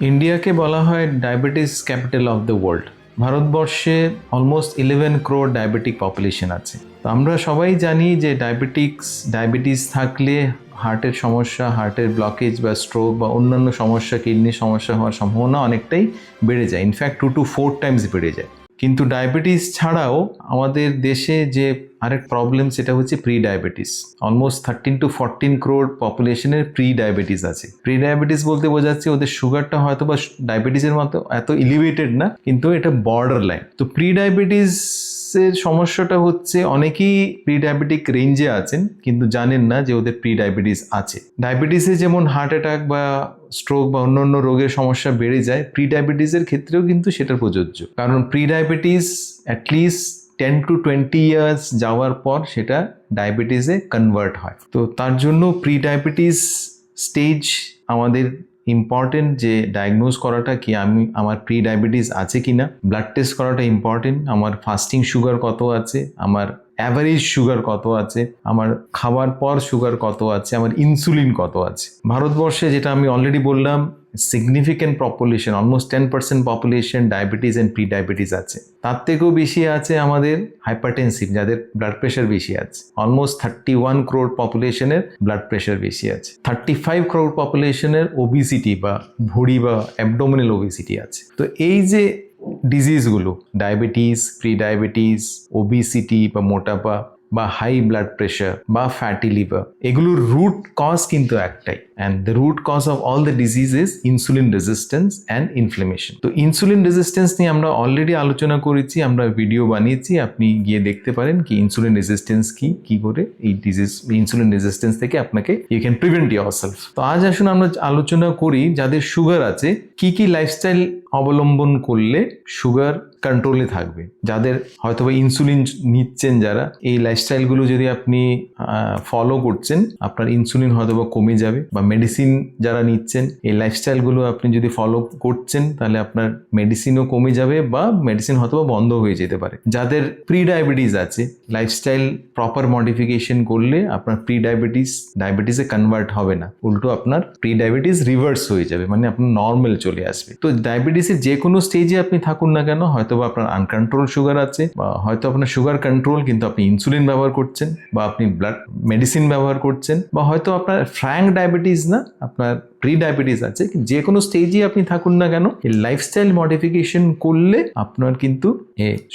ইন্ডিয়াকে বলা হয় diabetes capital of the world. ভারতবর্ষে almost eleven crore diabetic population আছে। তো আমরা সবাই জানি যে ডায়াবেটিক্স ডায়াবেটিস থাকলে হার্টের সমস্যা হার্টের ব্লকেজ বা স্ট্রোক বা অন্যান্য সমস্যা কিডনির সমস্যা হওয়ার সম্ভাবনা অনেকটাই বেড়ে যায়। In fact two to four times বেড়ে যায়। কিন্তু ডায়াবেটিস ছাড়াও আমাদের দেশে যে আরেক প্রবলেম সেটা হচ্ছে pre diabetes almost thirteen to fourteen crore পপুলেশনের pre diabetes আছে। প্রি ডায়াবেটিস বলতে বোঝাচ্ছে ওদের সুগারটা হয়তো বা ডায়াবেটিসের মতো, এত ইলিভেটেড না, কিন্তু এটা বর্ডার লাইন তো প্রি ডায়াবেটিসের সমস্যাটা হচ্ছে অনেকেই প্রি ডায়াবেটিক রেঞ্জে আছেন, কিন্তু জানেন না যে ওদের প্রি ডায়াবেটিস আছে। ডায়াবেটিসে যেমন হার্ট অ্যাটাক বা স্ট্রোক বা অন্যান্য রোগের সমস্যা বেড়ে যায় প্রি ডায়াবেটিসের ক্ষেত্রেও কিন্তু সেটা প্রযোজ্য। কারণ pre diabetes at least ten to twenty years যাওয়ার পর সেটা ডায়াবেটিসে কনভার্ট হয়। তো তার জন্য প্রি ডায়াবেটিস স্টেজ আমাদের ইম্পর্টেন্ট যে ডায়াগনোজ করাটা কি, আমি, আমার প্রি ডায়াবেটিস আছে কি না ব্লাড টেস্ট করাটা ইম্পর্টেন্ট আমার ফাস্টিং সুগার কত আছে, আমার অ্যাভারেজ সুগার কত আছে? আমার খাবার পর সুগার কত আছে? আমার ইনসুলিন কত আছে? ভারতবর্ষে যেটা আমি অলরেডি বললাম significant population almost ten percent population diabetes and pre diabetes আছে। তার থেকেও বেশি আছে আমাদের হাইপারটেনসিভ যাদের ব্লাড প্রেশার বেশি আছে। অলমোস্ট থার্টি ওয়ান ক্রোড পপুলেশনের ব্লাড প্রেশার বেশি আছে। থার্টি ফাইভ ক্রোড পপুলেশনের ওবিসিটি বা ভুড়ি বা অ্যাবডোমিনাল ওবিসিটি আছে। তো এই যে ডিজিজগুলো ডায়াবেটিস প্রি ডায়াবেটিস ওবিসিটি বা মোটাপা বা হাই ব্লাড প্রেশার বা ফ্যাটি লিভার এগুলোর রুট কজ কিন্তু একটাই and the root cause of all the disease is insulin resistance and inflammation তো ইনসুলিন রেজিস্ট্যান্স নিয়ে আমরা অলরেডি আলোচনা করেছি, আমরা ভিডিও বানিয়েছি, আপনি গিয়ে দেখতে পারেন কি ইনসুলিন রেজিস্ট্যান্স কি কি করে এই ডিজিজ ইনসুলিন রেজিস্ট্যান্স থেকে আপনাকে you can prevent yourself তো আজ আসুন আমরা আলোচনা করি যাদের সুগার আছে, কি কি লাইফস্টাইল অবলম্বন করলে সুগার কন্ট্রোলে থাকবে। যাদের হয়তো বা ইনসুলিন নিচ্ছেন যারা, এই লাইফস্টাইলগুলো যদি আপনি ফলো করছেন, আপনার ইনসুলিন হয়তো বা কমে যাবে বা মেডিসিন যারা নিচ্ছেন, এই লাইফস্টাইলগুলো আপনি যদি ফলো করছেন, তাহলে আপনার মেডিসিনও কমে যাবে বা মেডিসিন হয়তো বা বন্ধ হয়ে যেতে পারে। যাদের প্রি ডায়াবেটিস আছে লাইফস্টাইল প্রপার মডিফিকেশন করলে আপনার প্রি ডায়াবেটিস ডায়াবেটিসে কনভার্ট হবে না। উল্টো আপনার প্রি ডায়াবেটিস রিভার্স হয়ে যাবে মানে আপনার নর্মাল চলে আসবে। তো ডায়াবেটিসের যে কোনো স্টেজে আপনি থাকুন না কেন হয়তো বা আপনার আনকন্ট্রোল সুগার আছে, বা হয়তো আপনার সুগার কন্ট্রোল কিন্তু আপনি ইনসুলিন ব্যবহার করছেন, বা আপনি ব্লাড মেডিসিন ব্যবহার করছেন, বা হয়তো আপনার ফ্র্যাঙ্ক ডায়াবেটিস না, আপনার প্রি ডায়াবেটিস আছে যে কোনো স্টেজে আপনি থাকুন না কেন, এই লাইফস্টাইল মডিফিকেশন করলে আপনার কিন্তু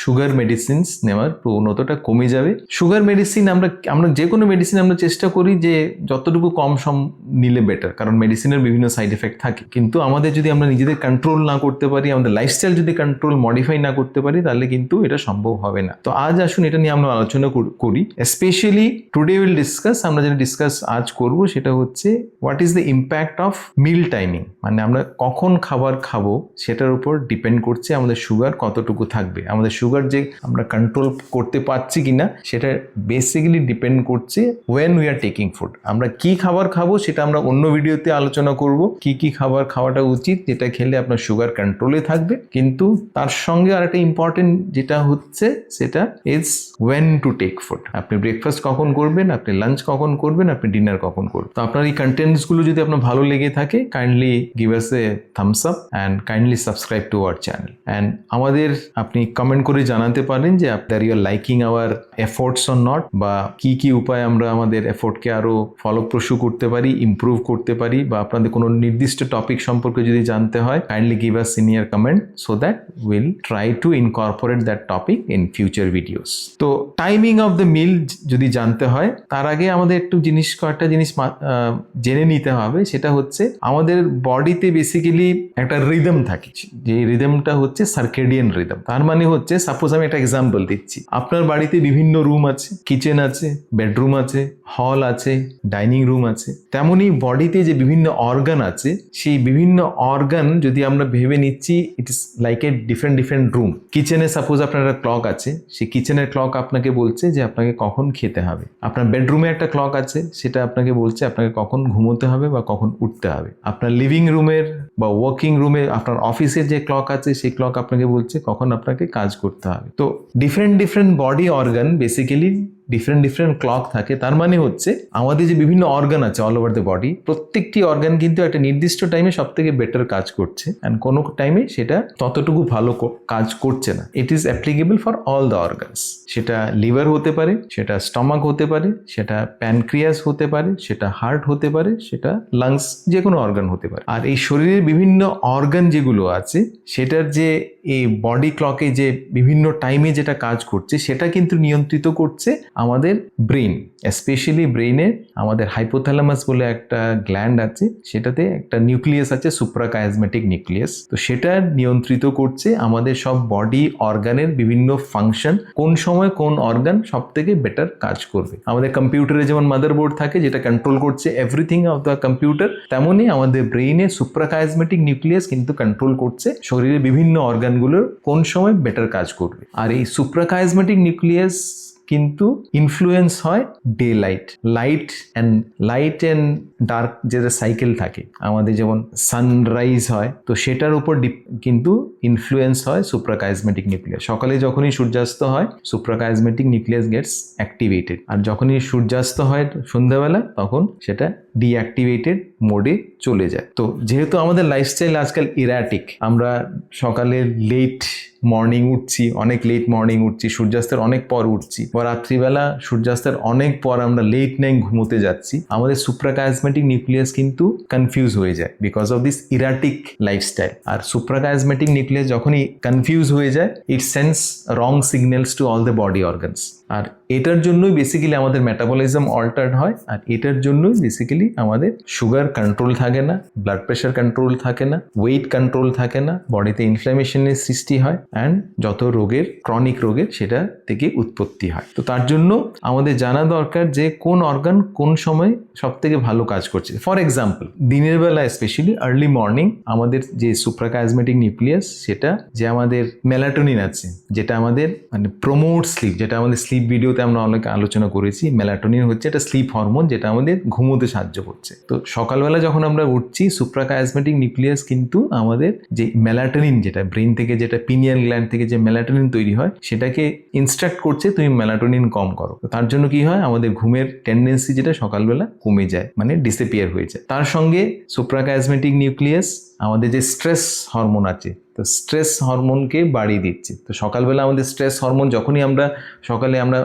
সুগার মেডিসিনস নেওয়ার প্রবণতাটা কমে যাবে। সুগার মেডিসিন আমরা আমরা যে কোনো মেডিসিন আমরা চেষ্টা করি যে যতটুকু কম সম নিলে বেটার কারণ মেডিসিনের বিভিন্ন সাইড এফেক্ট থাকে। কিন্তু আমাদের যদি আমরা নিজেদের কন্ট্রোল না করতে পারি, আমাদের লাইফস্টাইল যদি কন্ট্রোল মডিফাই না করতে পারি, তাহলে কিন্তু এটা সম্ভব হবে না। তো আজ আসুন এটা নিয়ে আমরা আলোচনা করি স্পেশালি টুডে উইল ডিসকাস আমরা যেটা ডিসকাস আজ করব সেটা হচ্ছে what is the impact of meal timing মানে আমরা কখন খাবার খাব সেটার উপর ডিপেন্ড করছে আমাদের সুগার কতটুকু থাকবে। আমাদের সুগার যে আমরা কন্ট্রোল করতে পারছি কি না সেটা বেসিক্যালি ডিপেন্ড করছে when we are taking food আমরা কি খাবার খাব সেটা আমরা অন্য ভিডিওতে আলোচনা করব। কি কি খাবার খাওয়াটা উচিত যেটা খেলে আপনার সুগার কন্ট্রোলে থাকবে। কিন্তু তার সঙ্গে আর একটা ইম্পর্টেন্ট যেটা হচ্ছে সেটা is when to take food আপনি ব্রেকফাস্ট কখন করবেন, আপনি লাঞ্চ কখন করবেন, আপনি ডিনার কখন করবেন। তো আপনার এই কন্টেন্টসগুলো যদি আপনার ভালো লেগে থাকে kindly give us a thumbs up and kindly subscribe to our channel and আমাদের আপনি কমেন্ট করে জানাতে পারেন যে আপনার your liking our efforts or not বা কি কি উপায় আমরা আমাদের এফোর্টকে আরও ফলপ্রসূ করতে পারি ইমপ্রুভ করতে পারি বা আপনাদের কোনো নির্দিষ্ট টপিক সম্পর্কে যদি জানতে হয় kindly give us senior comment so that will try to incorporate that topic in future videos তো টাইমিং অফ দ্য মিল যদি জানতে হয়, তার আগে আমাদের একটু জিনিস, কয়েকটা জিনিস জেনে নিতে হবে। সেটা হচ্ছে আমাদের বডিতে বেসিক্যালি একটা রিদম থাকে। যে রিদমটা হচ্ছে সার্কেডিয়ান রিদম তার মানে হচ্ছে সাপোজ আমি একটা এক্সাম্পল দিচ্ছি। আপনার বাড়িতে বিভিন্ন রুম আছে কিচেন আছে বেডরুম আছে হল আছে ডাইনিং রুম আছে। তেমনি বডিতে যে বিভিন্ন অর্গান আছে, সেই বিভিন্ন অর্গান যদি আমরা ভেবে নিচ্ছি it is like a different different room কিচেনে সাপোজ আপনার একটা ক্লক আছে, সেই কিচেনের ক্লক আপনাকে বলছে যে আপনাকে কখন খেতে হবে। আপনার বেডরুমে একটা ক্লক আছে, সেটা আপনাকে বলছে আপনাকে কখন ঘুমোতে হবে বা কখন উঠতে হবে। আপনার লিভিং রুমের বা ওয়ার্কিং রুমে আপনার অফিসের যে ক্লক আছে, সেই ক্লক আপনাকে বলছে কখন আপনাকে কাজ করতে হবে। তো different different body organ basically different different clock থাকে। তার মানে হচ্ছে, আমাদের যে বিভিন্ন অর্গান আছে অল ওভার দ্য বডি প্রত্যেকটি অর্গান কিন্তু একটা নির্দিষ্ট টাইমে সব থেকে বেটার কাজ করছে। অ্যান্ড কোনো টাইমে সেটা ততটুকু ভালো কাজ করছে না। It is applicable for all the organs সেটা লিভার হতে পারে, সেটা স্টমাক হতে পারে, সেটা প্যানক্রিয়াস হতে পারে, সেটা হার্ট হতে পারে, সেটা লাংস যে কোনো অর্গান হতে পারে। আর এই শরীরের বিভিন্ন অর্গান যেগুলো আছে, সেটার যে এই বডি ক্লকে যে বিভিন্ন টাইমে যেটা কাজ করছে, সেটা কিন্তু নিয়ন্ত্রিত করছে। আমাদের ব্রেন স্পেশালি ব্রেনে আমাদের হাইপোথ্যালামাস বলে একটা গ্ল্যান্ড আছে, সেটাতে একটা নিউক্লিয়াস আছে সুপ্রাকায়াজমেটিক নিউক্লিয়াস তো সেটা নিয়ন্ত্রিত করছে আমাদের সব বডি অর্গানের বিভিন্ন ফাংশন কোন সময় কোন অর্গান সব থেকে বেটার কাজ করবে। আমাদের কম্পিউটারে যেমন মাদারবোর্ড থাকে, যেটা কন্ট্রোল করছে এভরিথিং অফ দ্য কম্পিউটার তেমনই আমাদের ব্রেইনে সুপ্রাকায়াজমেটিক নিউক্লিয়াস কিন্তু কন্ট্রোল করছে শরীরের বিভিন্ন অর্গানগুলোর কোন সময় বেটার কাজ করবে। আর এই সুপ্রাকায়াজমেটিক নিউক্লিয়াস কিন্তু ইনফ্লুয়েন্স হয় day light light and light and dark যেটা সাইকেল থাকে, আমাদের যেমন সানরাইজ হয়, তো সেটার উপর কিন্তু ইনফ্লুয়েন্স হয় সুপ্রাকাইজমেটিক নিউক্লিয়াস সকালে যখনই সূর্যাস্ত হয় সুপ্রাকাইজমেটিক নিউক্লিয়াস গেটস অ্যাক্টিভেটেড আর যখনই সূর্যাস্ত হয় সন্ধ্যাবেলা, তখন সেটা ডিঅ্যাক্টিভেটেড মোডে চলে যায়। তো যেহেতু আমাদের লাইফস্টাইল আজকাল ইরাটিক আমরা সকালে লেট মর্নিং উঠছি, অনেক লেট মর্নিং উঠছি, সূর্যাস্তের অনেক পর উঠছি, বা রাত্রিবেলা সূর্যাস্তের অনেক পর আমরা লেট নাইট ঘুমোতে যাচ্ছি, আমাদের সুপ্রাকায়াজমেটিক নিউক্লিয়াস কিন্তু কনফিউজ হয়ে যায় because of this erratic lifestyle R suprachiasmatic nucleus যখনই কনফিউজ হয়ে যায় it sense wrong signals to all the body organs আর এটার জন্যই বেসিক্যালি আমাদের মেটাবলিজম অল্টার্ড হয়, আর এটার জন্যই বেসিক্যালি আমাদের সুগার কন্ট্রোল থাকে না ব্লাড প্রেশার কন্ট্রোল থাকে না ওয়েট কন্ট্রোল থাকে না বডিতে ইনফ্লামেশনের সৃষ্টি হয় অ্যান্ড যত রোগের ক্রনিক রোগের সেটা থেকে উৎপত্তি হয়। তো তার জন্য আমাদের জানা দরকার যে কোন অর্গান কোন সময় সব থেকে ভালো কাজ করছে। ফর এক্সাম্পল দিনের বেলা স্পেশালি আর্লি মর্নিং আমাদের যে সুপ্রাকাজমেটিক নিউক্লিয়াস সেটা যে আমাদের মেলাটোনিন আছে, যেটা আমাদের মানে প্রমোট স্লিপ যেটা আমাদের স্লিপ ভিডিওতে আমরা অনেক আলোচনা করেছি মেলাটোনিন হচ্ছে একটা স্লিপ হরমোন যেটা আমাদের ঘুমোতে সাহায্য করছে। তো সকালবেলা যখন আমরা উঠছি সুপ্রাকায়াজমেটিক নিউক্লিয়াস কিন্তু আমাদের যে মেলাটোনিন যেটা ব্রেন থেকে যেটা পিনিয়াল গ্ল্যান্ড থেকে যে মেলাটোনিন তৈরি হয়, সেটাকে ইনস্ট্রাক্ট করছে তুমি মেলাটোনিন কম করো। তার জন্য কি হয়? আমাদের ঘুমের টেন্ডেন্সি যেটা সকালবেলা কমে যায় মানে ডিসেপিয়ার হয়ে যায়। তার সঙ্গে সুপ্রাকায়াজমেটিক নিউক্লিয়াস আমাদের যে স্ট্রেস হরমোন আছে তো স্ট্রেস হরমোনকে বাড়িয়ে দিচ্ছে। তো সকালবেলা আমাদের স্ট্রেস হরমোন যখনই আমরা সকালে আমরা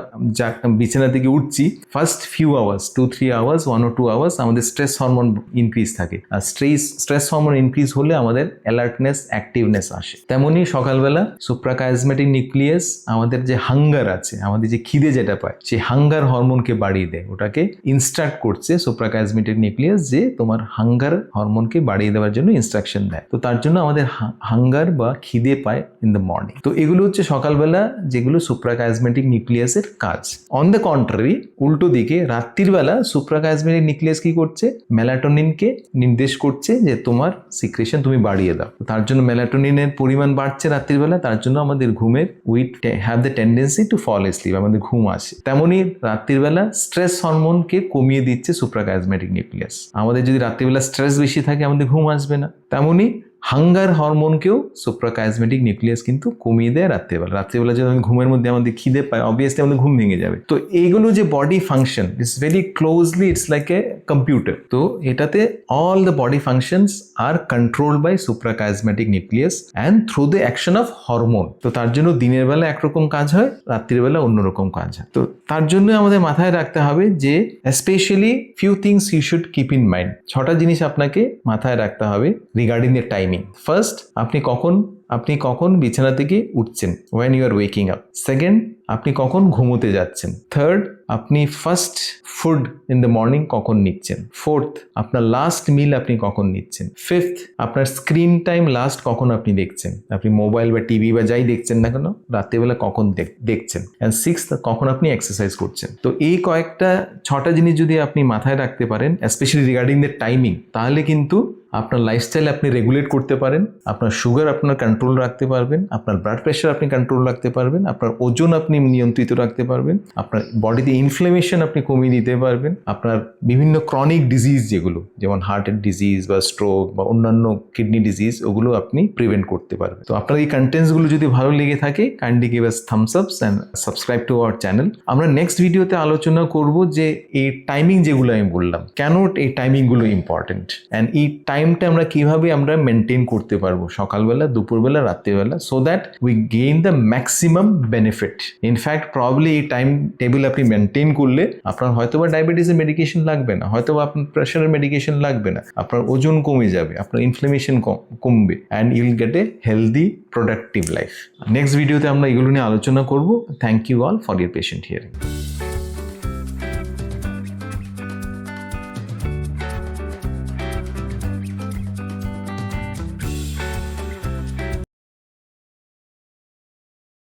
বিছানা থেকে উঠছি first few hours two three hours one ও টু আওয়ার্স আমাদের স্ট্রেস হরমোন ইনক্রিজ থাকে। আর স্ট্রেস স্ট্রেস হরমোন ইনক্রিজ হলে আমাদের অ্যালার্টনেস অ্যাক্টিভনেস আসে। তেমনই সকালবেলা সুপ্রাকাজমেটিক নিউক্লিয়াস আমাদের যে হাঙ্গার আছে, আমাদের যে খিদে যেটা পায়, সেই হাঙ্গার হরমোনকে বাড়িয়ে দেয়। ওটাকে ইনস্ট্রাক্ট করছে সুপ্রাকাজমেটিক নিউক্লিয়াস যে তোমার হাঙ্গার হরমোনকে বাড়িয়ে দেওয়ার জন্য ইনস্ট্রাকশন দেয়। তো তার জন্য আমাদের হাঙ্গার বা খিদে পায় ইন দ্য মর্নিং তো এগুলো হচ্ছে সকালবেলা যেগুলো সুপ্রাকাজমেটিক নিউক্লিয়াসের কাজ। অন দ্য কন্ট্রারি উল্টো দিকে রাত্রির বেলা সুপ্রাকাজমেটিক নিউক্লিয়াস কি করছে? মেলাটোনিনকে নির্দেশ করছে যে তোমার সিক্রেশন তুমি বাড়িয়ে দাও। তার জন্য মেলাটোনিনের পরিমাণ বাড়ছে রাত্রির বেলা, তার জন্য আমাদের ঘুমের we have the tendency to fall sleep আমাদের ঘুম আসে। তেমনই রাত্রির বেলা স্ট্রেস হরমোনকে কমিয়ে দিচ্ছে সুপ্রাকাজমেটিক নিউক্লিয়াস আমাদের যদি রাত্রিবেলা স্ট্রেস বেশি থাকে, আমাদের ঘুম আসবে না। তেমনই হাঙ্গার হরমোনকেও সুপ্রাকাজমেটিক নিউক্লিয়াস কিন্তু কমিয়ে দেয় রাত্রিবেলা। রাত্রিবেলা যদি আমি ঘুমের মধ্যে আমাদের খিদে পাই অবভিয়াসলি আমাদের ঘুম ভেঙে যাবে। তো এইগুলো যে body function it's very closely it's like a computer তো এটাতে all the body functions are control by suprachiasmatic nucleus and through the action of hormone তো তার জন্য দিনের বেলা একরকম কাজ হয়, রাত্রির বেলা অন্যরকম কাজ হয়। তো তার জন্য আমাদের মাথায় রাখতে হবে যে specially few things you should keep in mind ছটা জিনিস আপনাকে মাথায় রাখতে হবে রিগার্ডিং দ্য টাইমিং ফার্স্ট আপনি কখন আপনি কখন বিছানা থেকে উঠছেন when you are waking up second আপনি কখন ঘুমোতে যাচ্ছেন. থার্ড আপনি first food in the morning কখন নিচ্ছেন. ফোর্থ আপনার লাস্ট মিল আপনি কখন নিচ্ছেন. ফিফথ আপনার স্ক্রিন টাইম লাস্ট কখন আপনি দেখছেন? আপনি মোবাইল বা টিভি বা যাই দেখছেন না কেন, রাত্রেবেলা কখন দেখ- দেখছেন? অ্যান্ড সিক্স কখন আপনি এক্সারসাইজ করছেন? তো এই কয়েকটা, ছটা জিনিস যদি আপনি মাথায় রাখতে পারেন স্পেশালি রিগার্ডিং দ্য টাইমিং তাহলে কিন্তু আপনার লাইফস্টাইল আপনি রেগুলেট করতে পারেন, আপনার সুগার আপনার কন্ট্রোল রাখতে পারবেন, আপনার ব্লাড প্রেশার আপনি কন্ট্রোল রাখতে পারবেন, আপনার ওজন আপনি নিয়ন্ত্রিত রাখতে পারবেন, আপনার বডিতে ইনফ্লেমেশন আপনি কমিয়ে দিতে পারবেন, আপনার বিভিন্ন ক্রনিক ডিজিজ যেগুলো, যেমন হার্টের ডিজিজ বা স্ট্রোক বা অন্যান্য কিডনি ডিজিজ ওগুলো আপনি প্রিভেন্ট করতে পারবেন। তো আপনার এই কন্টেন্টসগুলো যদি ভালো লেগে থাকে kindly give us thumbs ups and subscribe to our channel আমরা নেক্সট ভিডিওতে আলোচনা করব যে এই টাইমিং যেগুলো আমি বললাম, কেন এই টাইমিংগুলো ইম্পর্টেন্ট অ্যান্ড এই টাইমটা আমরা কীভাবে আমরা মেনটেন করতে পারব? সকালবেলা, দুপুরবেলা, রাত্রিবেলা so that we gain the maximum benefit in fact probably এই টাইম টেবিল আপনি মেনটেন করলে আপনার হয়তো বা ডায়াবেটিসের মেডিকেশন লাগবে না হয়তো বা আপনার প্রেশারের মেডিকেশন লাগবে না, আপনার ওজন কমে যাবে, আপনার ইনফ্লেমেশন কমবে and you'll get a healthy productive life next ভিডিওতে আমরা এগুলো নিয়ে আলোচনা করব। Thank you all for your patient hearing